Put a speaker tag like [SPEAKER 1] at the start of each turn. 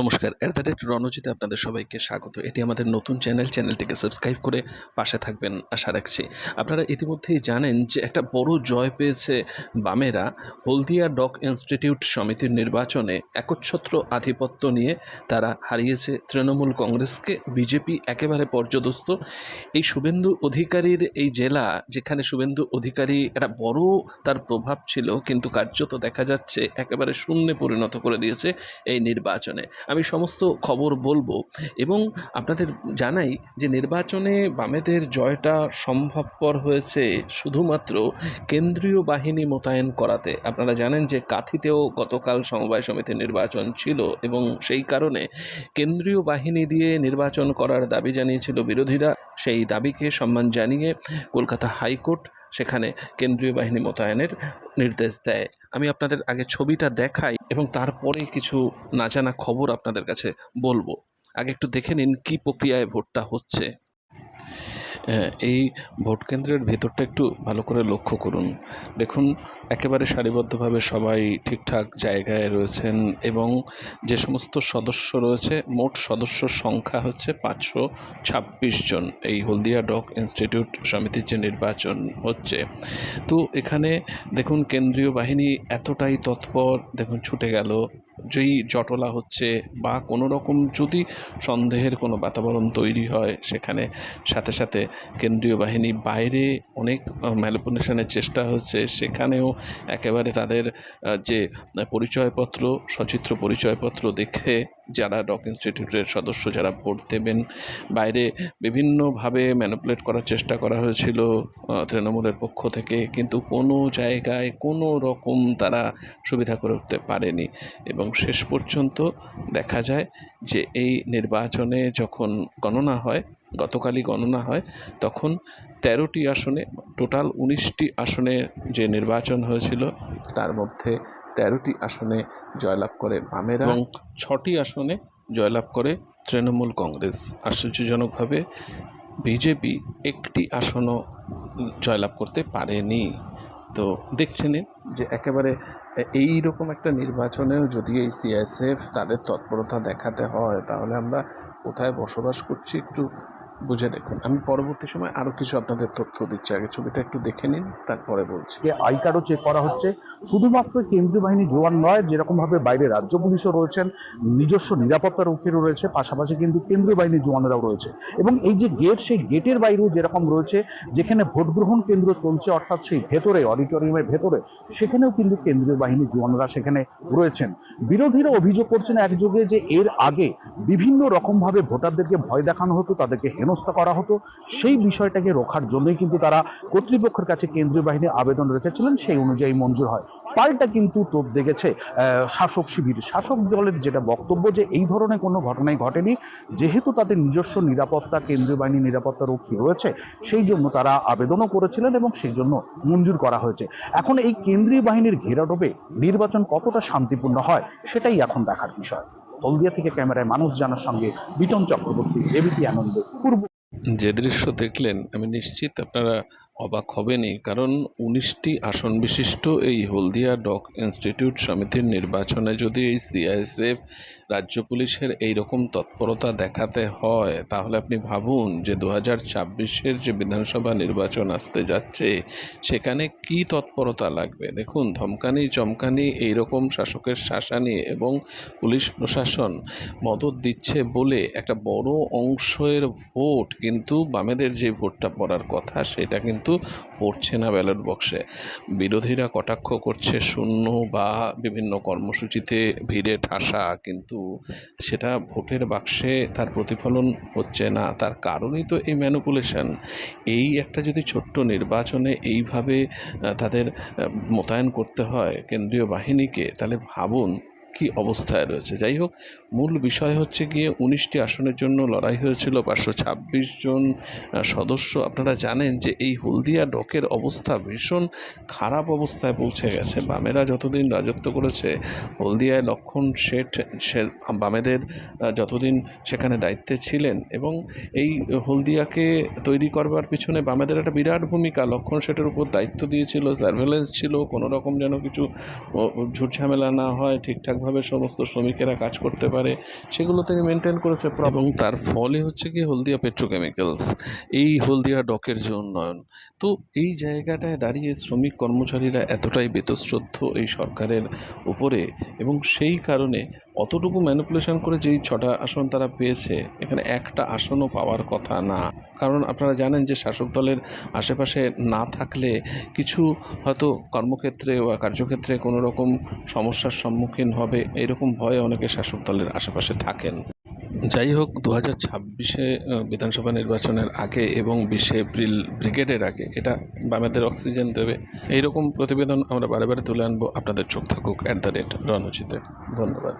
[SPEAKER 1] নমস্কার। At the rate রণজিতে আপনাদের সবাইকে স্বাগত। এটি আমাদের নতুন চ্যানেল। চ্যানেলটিকে সাবস্ক্রাইব করে পাশে থাকবেন, আশা রাখছি। আপনারা ইতিমধ্যেই জানেন যে একটা বড় জয় পেয়েছে বামেরা হলদিয়া ডক ইনস্টিটিউট সমিতির নির্বাচনে একচ্ছত্র আধিপত্য নিয়ে তারা হারিয়েছে তৃণমূল কংগ্রেসকে। বিজেপি একেবারে পর্যদস্ত। এই শুভেন্দু অধিকারীর এই জেলা, যেখানে শুভেন্দু অধিকারী একটা বড় তার প্রভাব ছিল, কিন্তু কার্যত দেখা যাচ্ছে একেবারে শূন্যে পরিণত করে দিয়েছে এই নির্বাচনে। আমি সমস্ত খবর বলব এবং আপনাদের জানাই যে নির্বাচনে বামেদের জয়টা সম্ভবপর হয়েছে শুধুমাত্র কেন্দ্রীয় বাহিনী মোতায়েন করাতে। আপনারা জানেন যে কাথিতেও গতকাল সমবায় সমিতির নির্বাচন ছিল এবং সেই কারণে কেন্দ্রীয় বাহিনী দিয়ে নির্বাচন করার দাবি জানিয়েছিল বিরোধীরা। সেই দাবিকে সম্মান জানিয়ে কলকাতা হাইকোর্ট সেখানে কেন্দ্রীয় বাহিনী মোতায়েনের নির্দেশ দেয়। আমি আপনাদের আগে ছবিটা দেখাই এবং তারপরে কিছু না জানা খবর আপনাদের কাছে বলব। আগে একটু দেখে নিন কী প্রক্রিয়ায় ভোটটা হচ্ছে। এই ভোট কেন্দ্রের ভেতরটা একটু ভালো করে লক্ষ্য করুন। দেখুন, একেবারে সারিবদ্ধভাবে সবাই ঠিকঠাক জায়গায় রয়েছেন এবং যে সমস্ত সদস্য রয়েছে, মোট সদস্য সংখ্যা হচ্ছে পাঁচশো ছাব্বিশ জন। এই হলদিয়া ডক ইনস্টিটিউট সমিতির যে নির্বাচন হচ্ছে। তো এখানে দেখুন, কেন্দ্রীয় বাহিনী এতটাই তৎপর, দেখুন ছুটে গেল। যেই জটলা হচ্ছে বা কোনো রকম যদি সন্দেহের কোনো বাতাবরণ তৈরি হয়, সেখানে সাথে সাথে কেন্দ্রীয় বাহিনী বাইরে অনেক ম্যানিপুলেশনের চেষ্টা হচ্ছে। সেখানেও একেবারে তাদের যে পরিচয়পত্র, সচিত্র পরিচয়পত্র দেখে যারা ডক ইনস্টিটিউটের সদস্য যারা ভোট দেবেন, বাইরে বিভিন্নভাবে ম্যানুপুলেট করার চেষ্টা করা হয়েছিল তৃণমূলের পক্ষ থেকে, কিন্তু কোনো জায়গায় কোনো রকম তারা সুবিধা করে উঠতে পারেনি। এবং শেষ পর্যন্ত দেখা যায় যে এই নির্বাচনে যখন গণনা হয় গতকালই গণনা হয় তখন তেরোটি আসনে টোটাল উনিশটি আসনে যে নির্বাচন হয়েছিল তার মধ্যে তেরোটি আসনে জয়লাভ করে বামেরা এবং ছটি আসনে জয়লাভ করে তৃণমূল কংগ্রেস। আশ্চর্যজনকভাবে বিজেপি একটি আসনও জয়লাভ করতে পারেনি। তো দেখছেনই যে একেবারে এই রকম একটা নির্বাচনেও যদি এই সিআইএসএফ তাদের তৎপরতা দেখাতে হয় তাহলে আমরা কোথায় বসবাস করছি একটু বুঝে দেখুন। আমি পরবর্তী সময় আরও কিছু আপনাদের তথ্য দিচ্ছি। আগে ছবিটা একটু দেখে নিন, তারপরে বলছি।
[SPEAKER 2] আই কার্ডও চেক করা হচ্ছে। শুধুমাত্র কেন্দ্রীয় বাহিনী জোয়ান নয়, যেরকম ভাবে বাইরে রাজ্য পুলিশও রয়েছেন, নিজস্ব নিরাপত্তা রক্ষীরও রয়েছে, পাশাপাশি কিন্তু কেন্দ্রীয় বাহিনীর জওয়ানেরাও রয়েছে। এবং এই যে গেট সেই গেটের বাইরেও যেরকম রয়েছে, যেখানে ভোট গ্রহণ কেন্দ্র চলছে, অর্থাৎ সেই ভেতরে, অডিটোরিয়ামের ভেতরে, সেখানেও কিন্তু কেন্দ্রীয় বাহিনীর জোয়ানরা সেখানে রয়েছেন। বিরোধীরা অভিযোগ করছেন একযোগে যে এর আগে বিভিন্ন রকম ভাবে ভোটারদেরকে ভয় দেখানো হতো, তাদেরকে হেনস্থা করা হতো। সেই বিষয়টাকে রোখার জন্যই কিন্তু তারা কর্তৃপক্ষের কাছে কেন্দ্রীয় বাহিনীর আবেদন রেখেছিলেন, সেই অনুযায়ী মঞ্জুর হয়। পাল্টা কিন্তু তোপ দেখেছে শাসক শিবির। শাসক দলের যেটা বক্তব্য যে এই ধরনের কোনো ঘটনাই ঘটেনি, যেহেতু তাদের নিজস্ব নিরাপত্তা, কেন্দ্রীয় বাহিনীর নিরাপত্তা রক্ষী রয়েছে, সেই জন্য তারা আবেদনও করেছিলেন এবং সেই জন্য মঞ্জুর করা হয়েছে। এখন এই কেন্দ্রীয় বাহিনীর ঘেরাটোপে নির্বাচন কতটা শান্তিপূর্ণ হয়, সেটাই এখন দেখার বিষয়। হলদিয়া থেকে ক্যামেরায় মানুষ জানার সঙ্গে বিটন চক্রবর্তী, এবিপি আনন্দ, পূর্ব
[SPEAKER 1] যে দৃশ্য দেখলেন, আমি নিশ্চিত আপনারা অবাক হবেনই, কারণ উনিশটি আসন বিশিষ্ট এই হলদিয়া ডক ইনস্টিটিউট সমিতির নির্বাচনে যদি এই সিআইএসএফ রাজ্য পুলিশের এই রকম তৎপরতা দেখাতে হয়, তাহলে আপনি ভাবুন যে দু হাজার ছাব্বিশের যে বিধানসভা নির্বাচন আসতে যাচ্ছে, সেখানে কি তৎপরতা লাগবে? দেখুন, ধমকানি, চমকানি এই রকম শাসকের শাসানি এবং পুলিশ প্রশাসন মদত দিচ্ছে বলে একটা বড় অংশের ভোট, কিন্তু বামেদের যে ভোটটা পড়ার কথা, সেটা কিন্তু পড়ছে না ব্যালট বক্সে বিরোধীরা কটাক্ষ করছে শূন্য বা বিভিন্ন কর্মসূচিতে ভিড়ে ঠাসা, কিন্তু সেটা ভোটের বাক্সে তার প্রতিফলন হচ্ছে না। তার কারণই তো এই ম্যানুপুলেশন এই একটা যদি ছোট্ট নির্বাচনে এইভাবে তাদের মোতায়েন করতে হয় কেন্দ্রীয় বাহিনীকে, তাহলে ভাবুন কি অবস্থায় রয়েছে? যাই হোক মূল বিষয় হচ্ছে গিয়ে উনিশটি আসনের জন্য লড়াই হয়েছিল। পাঁচশো ছাব্বিশ জন সদস্য। আপনারা জানেন যে এই হলদিয়া ডকের অবস্থা ভীষণ খারাপ অবস্থায় পৌঁছে গেছে। বামেরা যতদিন রাজত্ব করেছে হলদিয়ায় লক্ষণ শেঠ বামেদের যতদিন সেখানে দায়িত্বে ছিলেন এবং এই হলদিয়াকে তৈরি করবার পিছনে বামেদের একটা বিরাট ভূমিকা। লক্ষণ শেঠের উপর দায়িত্ব দিয়েছিল সার্ভেলেন্স ছিল কোনো রকম যেন কিছু ও, ঝুট ঝামেলা না হয় ঠিকঠাক ঠিকঠাকভাবে সমস্ত শ্রমিকেরা কাজ করতে পারে, সেগুলো থেকে মেনটেন করেছে এবং তার ফলে হচ্ছে কি হলদিয়া পেট্রোকেমিক্যালস এই হলদিয়া ডকের যে উন্নয়ন। তো এই জায়গাটায় দাঁড়িয়ে শ্রমিক কর্মচারীরা এতটাই বেতশ্রদ্ধ এই সরকারের উপরে এবং সেই কারণে অতটুকু ম্যানিপুলেশন করে যেই ছটা আসন তারা পেয়েছে, এখানে একটা আসনও পাওয়ার কথা না। কারণ আপনারা জানেন যে শাসক দলের আশেপাশে না থাকলে কিছু হয়তো কর্মক্ষেত্রে বা কার্যক্ষেত্রে কোনো রকম সমস্যার সম্মুখীন হবে, এরকম ভয়ে অনেকে শাসক দলের আশেপাশে থাকেন। যাই হোক দু হাজার ছাব্বিশে বিধানসভা নির্বাচনের আগে এবং বিশে এপ্রিল ব্রিগেডের আগে, এটা বামেদের অক্সিজেন দেবে। এইরকম প্রতিবেদন আমরা বারে বারে তুলে আনব। আপনাদের চোখ থাকুক অ্যাট দ্য রেট রণজিতে। ধন্যবাদ।